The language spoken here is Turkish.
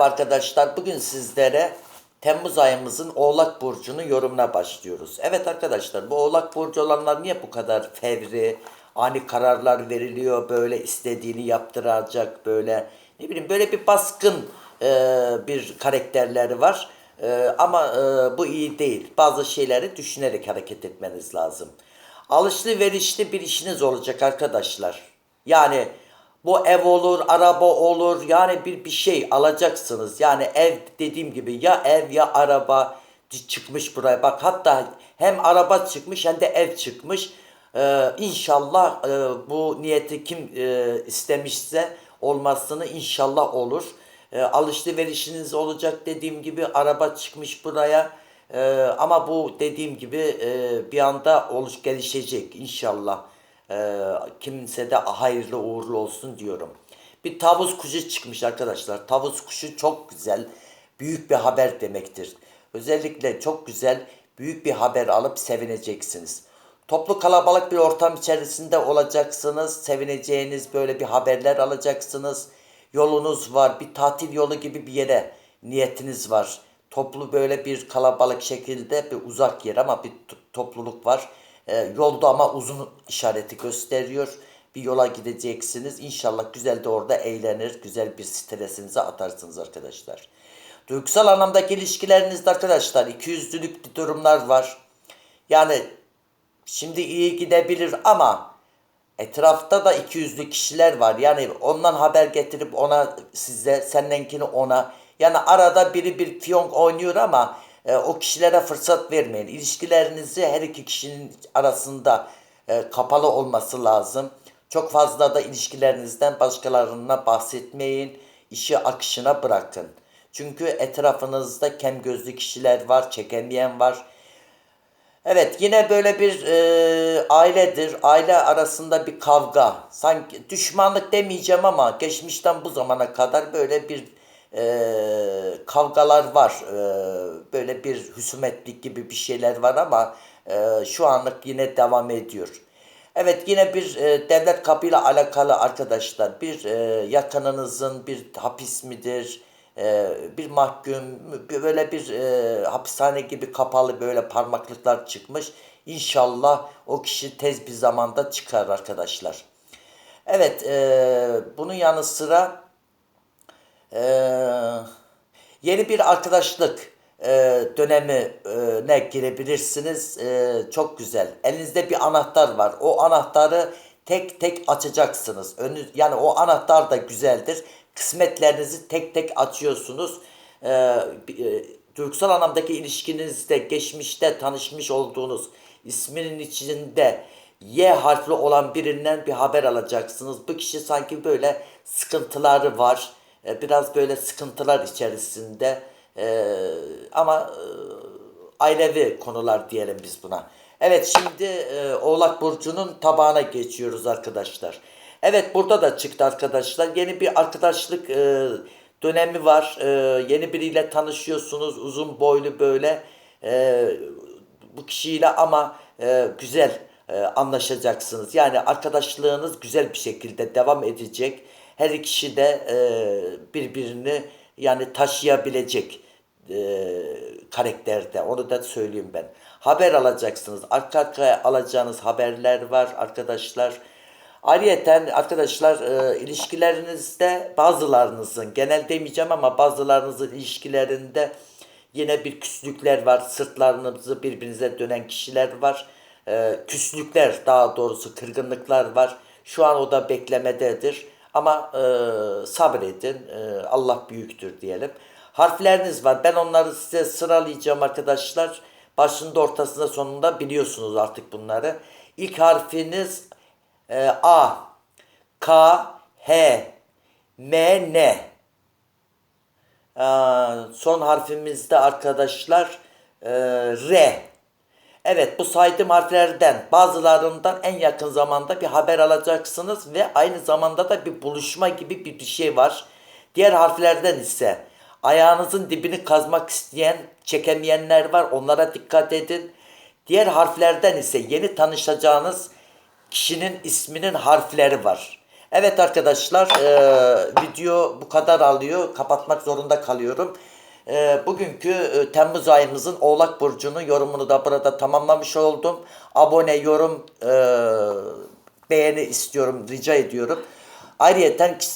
Arkadaşlar bugün sizlere Temmuz ayımızın Oğlak Burcu'nun yorumuna başlıyoruz. Evet arkadaşlar bu Oğlak Burcu olanlar niye bu kadar fevri, ani kararlar veriliyor, böyle istediğini yaptıracak, böyle ne bileyim böyle bir baskın e, bir karakterleri var. E, ama e, bu iyi değil. Bazı şeyleri düşünerek hareket etmeniz lazım. Alışlı verişli bir işiniz olacak arkadaşlar. Yani bu ev olur, araba olur. Yani bir bir şey alacaksınız. Yani ev dediğim gibi ya ev ya araba çıkmış buraya. Bak hatta hem araba çıkmış hem de ev çıkmış. Ee, inşallah e, bu niyeti kim e, istemişse olmasını inşallah olur. E, alışlı verişiniz olacak dediğim gibi araba çıkmış buraya. E, ama bu dediğim gibi e, bir anda oluş gelişecek inşallah. Ee, kimse de hayırlı uğurlu olsun diyorum. Bir tavus kuşu çıkmış arkadaşlar. Tavus kuşu çok güzel, büyük bir haber demektir. Özellikle çok güzel, büyük bir haber alıp sevineceksiniz. Toplu kalabalık bir ortam içerisinde olacaksınız. Sevineceğiniz böyle bir haberler alacaksınız. Yolunuz var, bir tatil yolu gibi bir yere niyetiniz var. Toplu böyle bir kalabalık şekilde bir uzak yer ama bir topluluk var. Ee, yolda ama uzun işareti gösteriyor. Bir yola gideceksiniz. İnşallah güzel de orada eğlenir. Güzel bir stresinizi atarsınız arkadaşlar. Duygusal anlamdaki ilişkilerinizde arkadaşlar ikiyüzlülük durumlar var. Yani şimdi iyi gidebilir ama etrafta da iki yüzlü kişiler var. Yani ondan haber getirip ona size, sendenkini ona. Yani arada biri bir fiyonk oynuyor ama e, o kişilere fırsat vermeyin. İlişkilerinizi her iki kişinin arasında e, kapalı olması lazım. Çok fazla da ilişkilerinizden başkalarına bahsetmeyin. İşi akışına bırakın. Çünkü etrafınızda kem gözlü kişiler var, çekemeyen var. Evet yine böyle bir e, ailedir. Aile arasında bir kavga. Sanki düşmanlık demeyeceğim ama geçmişten bu zamana kadar böyle bir e, kavgalar var. E, böyle bir husumetlik gibi bir şeyler var ama e, şu anlık yine devam ediyor. Evet yine bir e, devlet kapıyla alakalı arkadaşlar bir e, yakınınızın bir hapis midir, e, bir mahkum, böyle bir e, hapishane gibi kapalı böyle parmaklıklar çıkmış. İnşallah o kişi tez bir zamanda çıkar arkadaşlar. Evet e, bunun yanı sıra e, yeni bir arkadaşlık e, dönemine girebilirsiniz. E, çok güzel. Elinizde bir anahtar var. O anahtarı tek tek açacaksınız. Önü, yani o anahtar da güzeldir. Kısmetlerinizi tek tek açıyorsunuz. E, e, duygusal anlamdaki ilişkinizde geçmişte tanışmış olduğunuz isminin içinde Y harfli olan birinden bir haber alacaksınız. Bu kişi sanki böyle sıkıntıları var. E, Biraz böyle sıkıntılar içerisinde. E, ama e, ailevi konular diyelim biz buna. Evet şimdi Oğlak Burcu'nun tabağına geçiyoruz arkadaşlar. Evet burada da çıktı arkadaşlar. Yeni bir arkadaşlık dönemi var. Yeni biriyle tanışıyorsunuz. Uzun boylu böyle. Bu kişiyle ama güzel anlaşacaksınız. Yani arkadaşlığınız güzel bir şekilde devam edecek. Her iki kişi de e, birbirini yani taşıyabilecek e, karakterde. Onu da söyleyeyim ben. Haber alacaksınız. Arka arkaya alacağınız haberler var arkadaşlar. Ayrıyeten arkadaşlar e, ilişkilerinizde bazılarınızın genel demeyeceğim ama bazılarınızın ilişkilerinde yine bir küslükler var. Sırtlarınızı birbirinize dönen kişiler var. E, küslükler daha doğrusu kırgınlıklar var. Şu an o da beklemededir. Ama e, sabredin. E, Allah büyüktür diyelim. Harfleriniz var. Ben onları size sıralayacağım arkadaşlar. Başında ortasında sonunda biliyorsunuz artık bunları. İlk harfiniz e, A, K, H, M, N. Aa, son harfimizde arkadaşlar e, R. Evet bu saydığım harflerden bazılarından en yakın zamanda bir haber alacaksınız ve aynı zamanda da bir buluşma gibi bir, şey var. Diğer harflerden ise ayağınızın dibini kazmak isteyen, çekemeyenler var. Onlara dikkat edin. Diğer harflerden ise yeni tanışacağınız kişinin isminin harfleri var. Evet arkadaşlar e, video bu kadar alıyor. Kapatmak zorunda kalıyorum. E, bugünkü e, Temmuz ayımızın Oğlak Burcu'nun yorumunu da burada tamamlamış oldum. Abone, yorum, e, beğeni istiyorum, rica ediyorum. Ayrıyeten kişisel